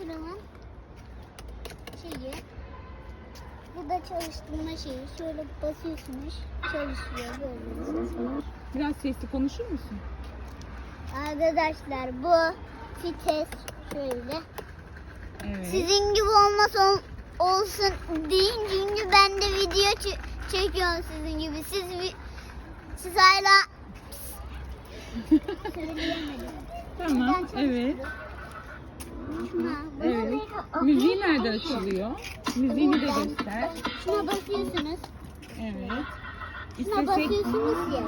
fırının şeyi. Bu da çalıştırma şeyi. Şöyle basıyorsunuz. Çalışıyor böyle. Biraz sesli konuşur musun? Arkadaşlar bu fites şöyle. Evet. Sizin gibi olmaz olsun deyin çünkü ben de video çe- çekiyorum sizin gibi. Siz siz hala. Tamam. Evet. Evet. Müziği nerede açılıyor? Müziğini de göster. şuna basıyorsunuz. Evet. Şuna İstesek, basıyorsunuz ya.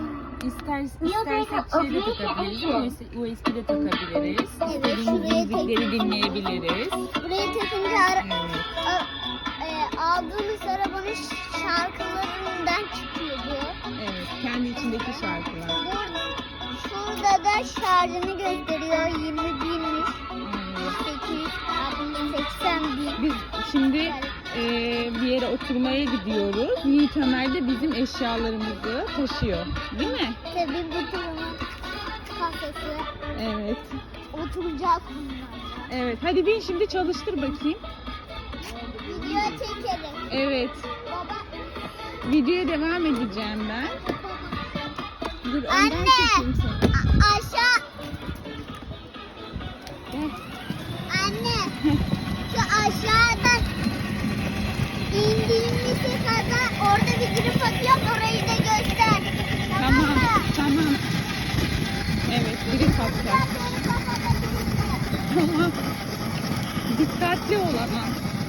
ister, istersek şeyle takabiliriz. USB'de takabiliriz. Evet, İstediğimiz şuraya müzikleri dinleyebiliriz. Buraya takınca ara- Evet. a- e, aldığınız arabanın şarkılarından çıkıyor bu. Evet. Kendi içindeki şarkılar. Burada, şurada da şarjını gösteriyor. 20 Biz şimdi eee, bir yere oturmaya gidiyoruz. Yiğit Ömer de bizim eşyalarımızı taşıyor. Değil mi? Tabii bu turun kafesi. Evet. Oturacak bunlar. Evet. Hadi bin şimdi çalıştır bakayım. Video çekelim. Evet. Baba. Videoya devam edeceğim ben. Dur önden Anne! çekeyim seni. A- aşağı. Gel. 他救了吗